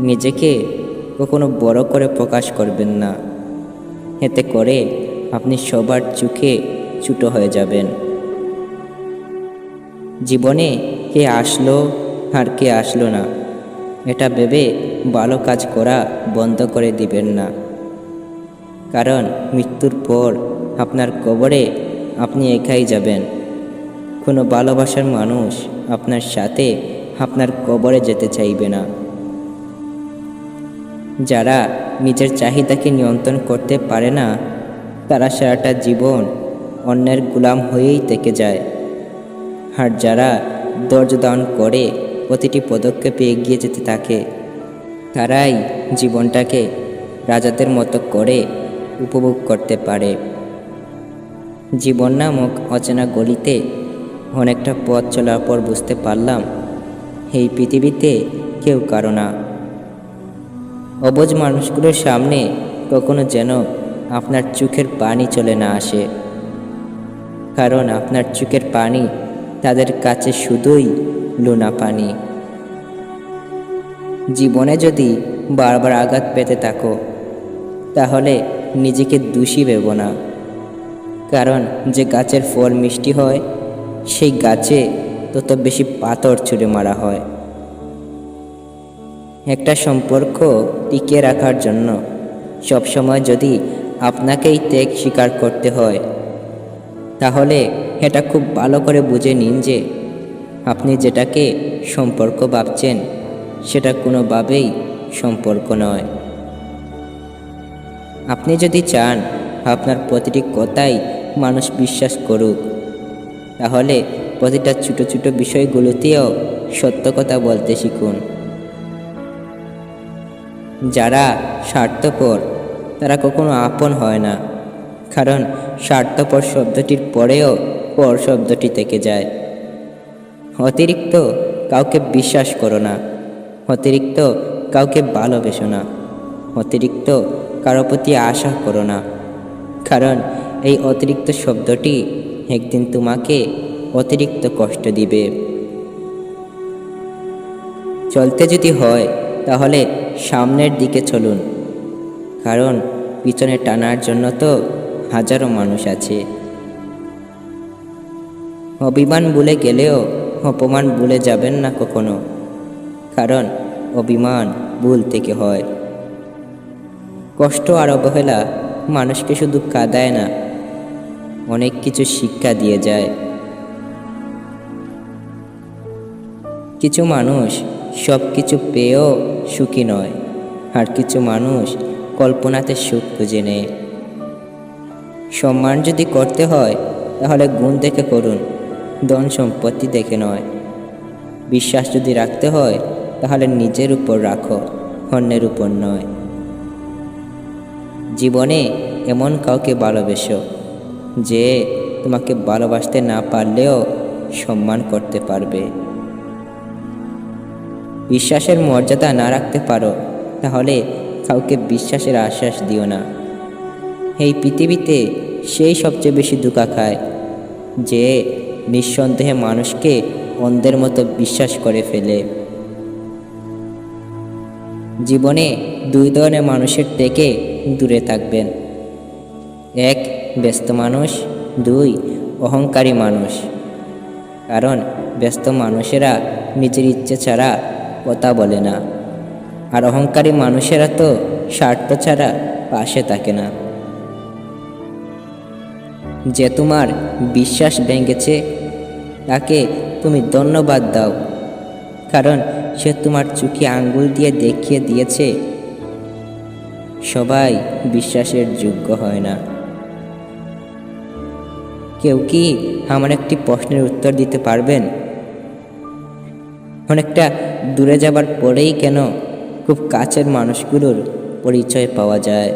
নিজেকে কখনো বড় করে প্রকাশ করবেন না। এতে করে আপনি সবার চোখে ছোটো হয়ে যাবেন। জীবনে কে আসলো আর কে আসলো না, এটা ভেবে ভালো কাজ করা বন্ধ করে দিবেন না। কারণ মৃত্যুর পর আপনার কবরে আপনি একাই যাবেন। কোনো ভালোবাসার মানুষ আপনার সাথে আপনার কবরে যেতে চাইবে না। যারা নিজের চাহিদাকে নিয়ন্ত্রণ করতে পারে না, তারা সারাটা জীবন অন্যের গুলাম হয়েই থেকে যায়। আর যারা ধৈর্য দান করে প্রতিটি পদক্ষেপে এগিয়ে যেতে থাকে, তারাই জীবনটাকে রাজাদের মতো করে উপভোগ করতে পারে। জীবন নামক অচেনা গলিতে অনেকটা পথ চলার পর বুঝতে পারলাম, এই পৃথিবীতে কেউ কারও না। অবুঝ মানুষগুলোর সামনে কখনো যেন আপনার চোখের পানি চলে না আসে। কারণ আপনার চোখের পানি তাদের কাছে শুধুই লোনা পানি। জীবনে যদি বারবার আঘাত পেতে থাকো, তাহলে নিজেকে দোষী ভেব না। কারণ যে গাছের ফল মিষ্টি হয়, সেই গাছে তত বেশি পাথর ছুঁড়ে মারা হয়। একটা সম্পর্ক টিকিয়ে রাখার জন্য সবসময় যদি আপনাকেই ত্যাগ স্বীকার করতে হয়, তাহলে এটা খুব ভালো করে বুঝে নিন যে আপনি যেটাকে সম্পর্ক ভাবছেন, সেটা কোনোভাবেই সম্পর্ক নয়। আপনি যদি চান আপনার প্রতিটি কথাই মানুষ বিশ্বাস করুক, তাহলে প্রতিটা ছোটো ছোটো বিষয়গুলোতেও সত্য কথা বলতে শিখুন। যারা স্বার্থপর, তারা কখনো আপন হয় না। কারণ স্বার্থপর শব্দটির পরেও পর শব্দটি থেকে যায়। অতিরিক্ত কাউকে বিশ্বাস করো না। অতিরিক্ত কাউকে ভালোবেসো না। অতিরিক্ত কারও প্রতি আশা করো না। কারণ এই অতিরিক্ত শব্দটি একদিন তোমাকে অতিরিক্ত কষ্ট দিবে। চলতে যদি হয় তাহলে সামনের দিকে চলুন। কারণ পিছনে টানার জন্য তো হাজারো মানুষ আছে। অভিমান ভুলে গেলেও অপমান ভুলে যাবেন না কখনো। কারণ অভিমান ভুল থেকে হয়। কষ্ট আর অবহেলা মানুষকে শুধু কাঁদায় না, অনেক কিছু শিক্ষা দিয়ে যায়। কিছু মানুষ সব কিছু পেয়েও সুখী নয়। আর কিছু মানুষ কল্পনাতে সুখ খুঁজে নেয়। সম্মান যদি করতে হয়, তাহলে গুণ দেখে করুন, ধন সম্পত্তি দেখে নয়। বিশ্বাস যদি রাখতে হয়, তাহলে নিজের উপর রাখো, অন্যের উপর নয়। জীবনে এমন কাউকে ভালোবেসো, যে তোমাকে ভালোবাসতে না পারলেও সম্মান করতে পারবে। বিশ্বাসের মর্যাদা না রাখতে পারো, তাহলে কাউকে বিশ্বাসের আশ্বাস দিও না। এই পৃথিবীতে সেই সবচেয়ে বেশি দুঃখা খায় যে নিঃসন্দেহে মানুষকে অন্ধের মতো বিশ্বাস করে ফেলে। জীবনে দুই ধরনের মানুষের থেকে দূরে থাকবেন। এক, ব্যস্ত মানুষ, দুই, অহংকারী মানুষ। কারণ ব্যস্ত মানুষেরা নিজের ইচ্ছে ছাড়া কথা বলে না। আর অহংকারী মানুষেরা তো স্বার্থ ছাড়া পাশে থাকে না। যে তোমার বিশ্বাস ভেঙেছে, তাকে তুমি ধন্যবাদ দাও। কারণ সে তোমার চোখে আঙ্গুল দিয়ে দেখিয়ে দিয়েছে, সবাই বিশ্বাসের যোগ্য হয় না। কেউ কি আমার একটি প্রশ্নের উত্তর দিতে পারবেন? অনেকটা দূরে যাবার পরেই কেন খুব কাছের মানুষগুলোর পরিচয় পাওয়া যায়।